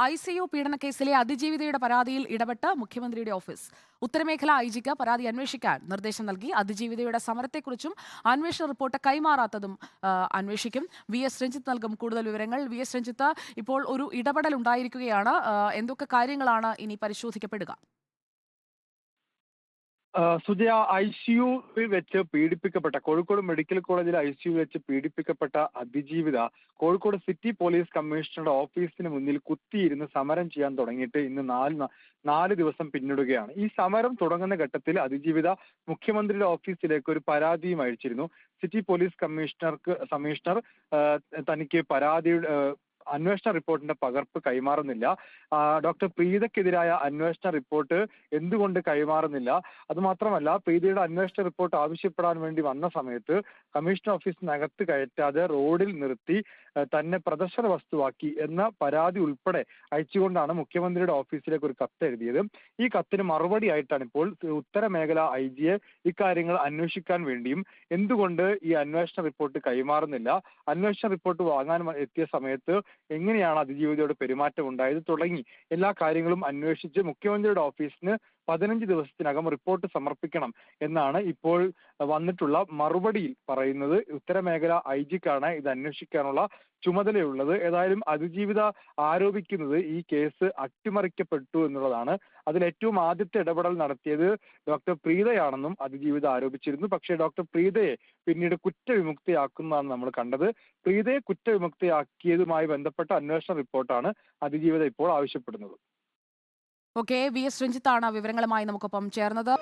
I C U പീഡനക്കേസിലെ അതിജീവിതയുടെ പരാതിയിൽ ഇടപെട്ട് മുഖ്യമന്ത്രിയുടെ ഓഫീസ്. ഉത്തരമേഖല ഐ ജിക്ക് പരാതി അന്വേഷിക്കാൻ നിർദ്ദേശം നൽകി. അതിജീവിതയുടെ സമരത്തെക്കുറിച്ചും അന്വേഷണ റിപ്പോർട്ട് കൈമാറാത്തതും അന്വേഷിക്കും. വി എസ് രഞ്ജിത്ത് നൽകും കൂടുതൽ വിവരങ്ങൾ. വി എസ് രഞ്ജിത്ത് ഇപ്പോൾ ഒരു ഇടപെടൽ ഉണ്ടായിരിക്കുകയാണ്. എന്തൊക്കെ കാര്യങ്ങളാണ് ഇനി പരിശോധിക്കപ്പെടുക? സുജയ ഐ സിയുവിൽ വെച്ച് പീഡിപ്പിക്കപ്പെട്ട കോഴിക്കോട് മെഡിക്കൽ കോളേജിൽ ഐ സിയു വെച്ച് പീഡിപ്പിക്കപ്പെട്ട അതിജീവിത കോഴിക്കോട് സിറ്റി പോലീസ് കമ്മീഷണറുടെ ഓഫീസിന് മുന്നിൽ കുത്തിയിരുന്ന് സമരം ചെയ്യാൻ തുടങ്ങിയിട്ട് ഇന്ന് നാല് നാല് ദിവസം പിന്നിടുകയാണ്. ഈ സമരം തുടങ്ങുന്ന ഘട്ടത്തിൽ അതിജീവിത മുഖ്യമന്ത്രിയുടെ ഓഫീസിലേക്ക് ഒരു പരാതിയും അയച്ചിരുന്നു. സിറ്റി പോലീസ് കമ്മീഷണർക്ക് കമ്മീഷണർ തനിക്ക് പരാതിയുടെ ആ, അന്വേഷണ റിപ്പോർട്ടിന്റെ പകർപ്പ് കൈമാറുന്നില്ല. ഡോക്ടർ പ്രീതക്കെതിരായ അന്വേഷണ റിപ്പോർട്ട് എന്തുകൊണ്ട് കൈമാറുന്നില്ല? അതുമാത്രമല്ല പ്രീതിയുടെ അന്വേഷണ റിപ്പോർട്ട് ആവശ്യപ്പെടാൻ വേണ്ടി വന്ന സമയത്ത് കമ്മീഷൻ ഓഫീസിനകത്ത് കയറ്റാതെ റോഡിൽ നിർത്തി തന്നെ പ്രദർശന വസ്തുവാക്കി എന്ന പരാതി ഉൾപ്പെടെ അയച്ചുകൊണ്ടാണ് മുഖ്യമന്ത്രിയുടെ ഓഫീസിലേക്ക് ഒരു കത്ത് എഴുതിയത്. ഈ കത്തിന് മറുപടി ആയിട്ടാണ് ഇപ്പോൾ ഉത്തരമേഖല ഐ ജിയെ ഇക്കാര്യങ്ങൾ അന്വേഷിക്കാൻ വേണ്ടിയും എന്തുകൊണ്ട് ഈ അന്വേഷണ റിപ്പോർട്ട് കൈമാറുന്നില്ല? അന്വേഷണ റിപ്പോർട്ട് വാങ്ങാൻ എത്തിയ സമയത്ത് എങ്ങനെയാണ് അതിജീവിതയോട് പെരുമാറ്റം ഉണ്ടായത് തുടങ്ങി. എല്ലാ കാര്യങ്ങളും അന്വേഷിച്ച് മുഖ്യമന്ത്രിയുടെ ഓഫീസിന് പതിനഞ്ച് ദിവസത്തിനകം റിപ്പോർട്ട് സമർപ്പിക്കണം എന്നാണ് ഇപ്പോൾ വന്നിട്ടുള്ള മറുപടിയിൽ പറയുന്നത്. ഉത്തരമേഖല ഐ ജിക്കാണ് ഇത് അന്വേഷിക്കാനുള്ള ചുമതലയുള്ളത്. ഏതായാലും അതിജീവിത ആരോപിക്കുന്നത് ഈ കേസ് അട്ടിമറിക്കപ്പെട്ടു എന്നുള്ളതാണ്. അതിൽ ഏറ്റവും ആദ്യത്തെ ഇടപെടൽ നടത്തിയത് ഡോക്ടർ പ്രീതയാണെന്നും അതിജീവിത ആരോപിച്ചിരുന്നു. പക്ഷേ ഡോക്ടർ പ്രീതയെ പിന്നീട് കുറ്റവിമുക്തിയാക്കുന്നതാണ് നമ്മൾ കണ്ടത്. പ്രീതയെ കുറ്റവിമുക്തിയാക്കിയതുമായി ബന്ധപ്പെട്ട അന്വേഷണ റിപ്പോർട്ടാണ് അതിജീവിത ഇപ്പോൾ ആവശ്യപ്പെടുന്നത്. ഓക്കെ വി എസ് രഞ്ജിത്താണ് വിവരങ്ങളുമായി നമുക്കൊപ്പം ചേർന്നത്.